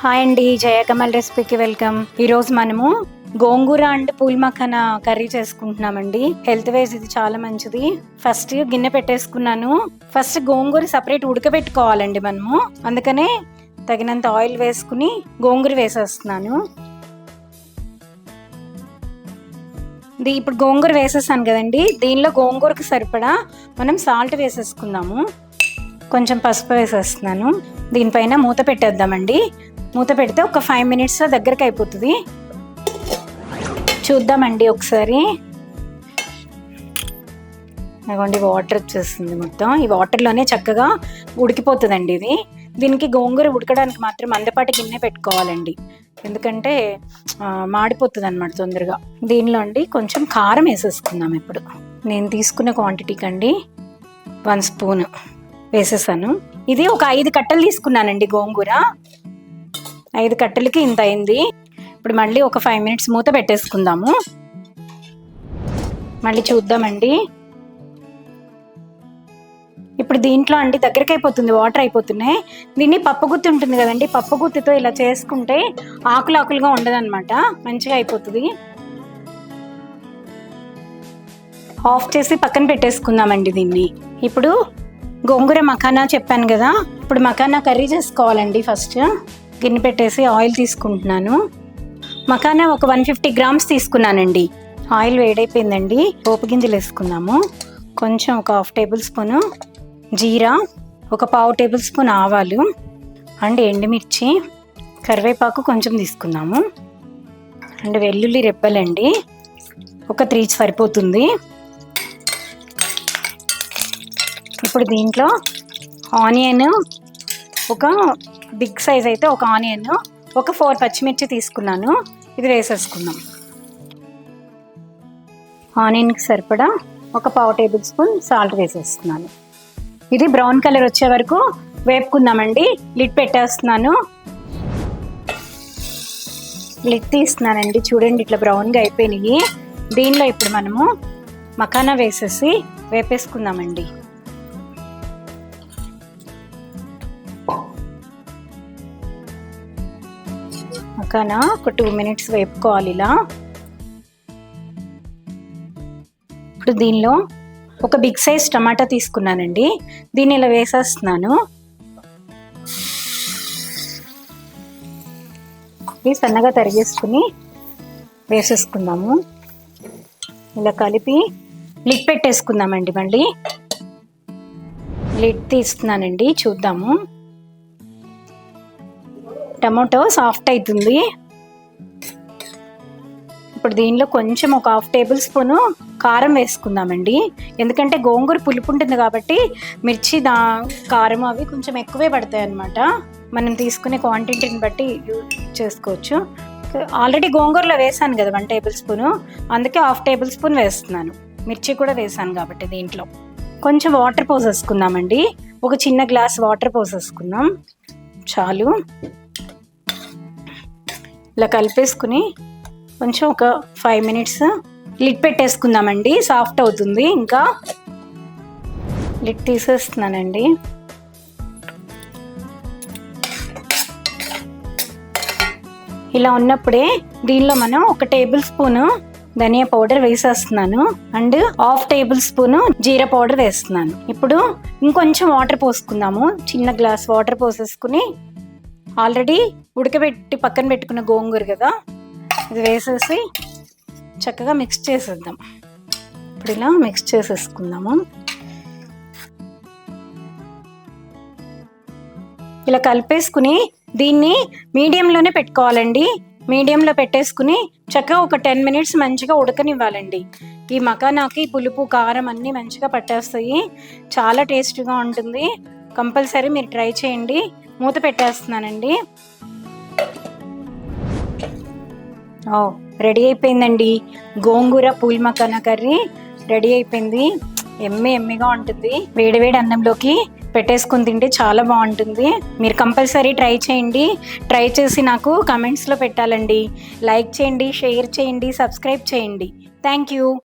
Hi అండి జయకమల్ రెసిపీకి welcome. ఈరోజు మనము గోంగూర అండ్ పూల్ మఖాన కర్రీ చేసుకుంటున్నామండి. హెల్త్ వైజ్ ఇది చాలా మంచిది. ఫస్ట్ గిన్నె పెట్టేసుకున్నాను. ఫస్ట్ గోంగూర సపరేట్ ఉడకబెట్టుకోవాలండి మనము. అందుకనే తగినంత ఆయిల్ వేసుకుని గోంగూర వేసేస్తున్నాను. ఇది ఇప్పుడు గోంగూర వేసేసాను కదండి. దీనిలో గోంగూరకు సరిపడా మనం సాల్ట్ వేసేసుకుందాము. కొంచెం పసుపు వేసేస్తున్నాను. దీనిపైన మూత పెట్టేద్దామండి. మూత పెడితే ఒక ఫైవ్ మినిట్స్లో దగ్గరకు అయిపోతుంది. చూద్దామండి ఒకసారి. ఇదిగోండి వాటర్ వచ్చేస్తుంది మొత్తం. ఈ వాటర్లోనే చక్కగా ఉడికిపోతుందండి ఇది. దీనికి గోంగూర ఉడకడానికి మాత్రం అందపాటి గిన్నె పెట్టుకోవాలండి. ఎందుకంటే మాడిపోతుంది అనమాట తొందరగా. దీనిలో అండి కొంచెం కారం వేసేసుకుందాం ఇప్పుడు. నేను తీసుకున్న క్వాంటిటీకి అండి వన్ స్పూన్ వేసేసాను. ఇది ఒక ఐదు కట్టలు తీసుకున్నానండి గోంగూర. ఐదు కట్టెలకి ఇంత అయింది. ఇప్పుడు మళ్ళీ ఒక ఫైవ్ మినిట్స్ మూత పెట్టేసుకుందాము. మళ్ళీ చూద్దామండి. ఇప్పుడు దీంట్లో అండి దగ్గరికి అయిపోతుంది వాటర్ అయిపోతున్నాయి. దీన్ని పప్పు గుత్తి ఉంటుంది కదండి పప్పు గుత్తితో ఇలా చేసుకుంటే ఆకులు ఆకులుగా ఉండదన్నమాట మంచిగా అయిపోతుంది. ఆఫ్ చేసి పక్కన పెట్టేసుకుందామండి దీన్ని. ఇప్పుడు గోంగూర మఖానా చెప్పాను కదా ఇప్పుడు మఖానా కర్రీ చేసుకోవాలండి ఫస్ట్. గిన్నె పెట్టేసి ఆయిల్ తీసుకుంటున్నాను. మకానా ఒక వన్ ఫిఫ్టీ గ్రామ్స్ తీసుకున్నానండి. ఆయిల్ వేడైపోయిందండి. పోపు గింజలు వేసుకున్నాము. కొంచెం ఒక హాఫ్ టేబుల్ స్పూను జీరా ఒక పావు టేబుల్ స్పూన్ ఆవాలు అండ్ ఎండుమిర్చి కరివేపాకు కొంచెం తీసుకున్నాము. అండ్ వెల్లుల్లి రెప్పలండి ఒక త్రీ సరిపోతుంది. ఇప్పుడు దీంట్లో ఆనియన్ ఒక బిగ్ సైజ్ అయితే ఒక ఆనియన్ ఒక ఫోర్ పచ్చిమిర్చి తీసుకున్నాను. ఇది వేసేసుకుందాం. ఆనియన్కి సరిపడా ఒక పావు టేబుల్ స్పూన్ సాల్ట్ వేసేస్తున్నాను. ఇది బ్రౌన్ కలర్ వచ్చే వరకు వేపుకుందామండి. లిడ్ పెట్టేస్తున్నాను. లిడ్ తీస్తున్నానండి. చూడండి ఇట్లా బ్రౌన్గా అయిపోయినాయి. దీనిలో ఇప్పుడు మనము మకానా వేసేసి వేపేసుకుందామండి. మకానా ఒక టూ మినిట్స్ వేపుకోవాలి ఇలా. ఇప్పుడు దీనిలో ఒక బిగ్ సైజ్ టమాటా తీసుకున్నానండి. దీన్ని ఇలా వేసేస్తున్నాను. ఇది సన్నగా తరిగేసుకుని వేసేసుకుందాము. ఇలా కలిపి లిడ్ పెట్టేసుకుందామండి మళ్ళీ. లిడ్ తీస్తున్నానండి చూద్దాము. టమాటో సాఫ్ట్ అవుతుంది ఇప్పుడు దీనిలో కొంచెం ఒక హాఫ్ టేబుల్ స్పూను కారం వేసుకుందామండి. ఎందుకంటే గోంగూర పులుపు ఉంటుంది కాబట్టి మిర్చి దా కారం అవి కొంచెం ఎక్కువే పడతాయి అన్నమాట. మనం తీసుకునే క్వాంటిటీని బట్టి యూజ్ చేసుకోవచ్చు. ఆల్రెడీ గోంగూరలో వేసాను కదా వన్ టేబుల్ స్పూను. అందుకే హాఫ్ టేబుల్ స్పూన్ వేస్తున్నాను. మిర్చి కూడా వేసాను కాబట్టి దీంట్లో. కొంచెం వాటర్ పోసేసుకుందామండి. ఒక చిన్న గ్లాస్ వాటర్ పోసేసుకుందాం. చాలు. ఇలా కలిపేసుకుని కొంచెం ఒక ఫైవ్ మినిట్స్ లిడ్ పెట్టేసుకుందామండి. సాఫ్ట్ అవుతుంది. ఇంకా లిడ్ తీసేస్తున్నానండి. ఇలా ఉన్నప్పుడే దీనిలో మనం ఒక టేబుల్ స్పూను ధనియా పౌడర్ వేసేస్తున్నాను. And half tablespoon jeera powder వేస్తున్నాను. ఇప్పుడు ఇంకొంచెం వాటర్ పోసుకుందాము. చిన్న గ్లాస్ వాటర్ పోసేసుకుని ఆల్రెడీ ఉడకబెట్టి పక్కన పెట్టుకున్న గోంగూర కదా ఇది వేసేసి చక్కగా మిక్స్ చేసేద్దాం. ఇప్పుడు ఇలా మిక్స్ చేసేసుకుందాము. ఇలా కలిపేసుకుని దీన్ని మీడియంలోనే పెట్టుకోవాలండి. మీడియంలో పెట్టేసుకుని చక్కగా ఒక టెన్ మినిట్స్ మంచిగా ఉడకనివ్వాలండి. ఈ మకానాకి పులుపు కారం అన్నీ మంచిగా పట్టేస్తాయి. చాలా టేస్టీగా ఉంటుంది. కంపల్సరీ మీరు ట్రై చేయండి. మూత పెట్టేస్తున్నానండి. ఓ రెడీ అయిపోయిందండి. గోంగూర పూల్ మకానా కర్రీ రెడీ అయిపోయింది. ఎమ్మె ఎమ్మిగా ఉంటుంది. వేడివేడి అన్నంలోకి పెట్టేసుకుని తింటే చాలా బాగుంటుంది. మీరు కంపల్సరీ ట్రై చేయండి. ట్రై చేసి నాకు కమెంట్స్లో పెట్టాలండి. లైక్ చేయండి షేర్ చేయండి సబ్స్క్రైబ్ చేయండి. Thank you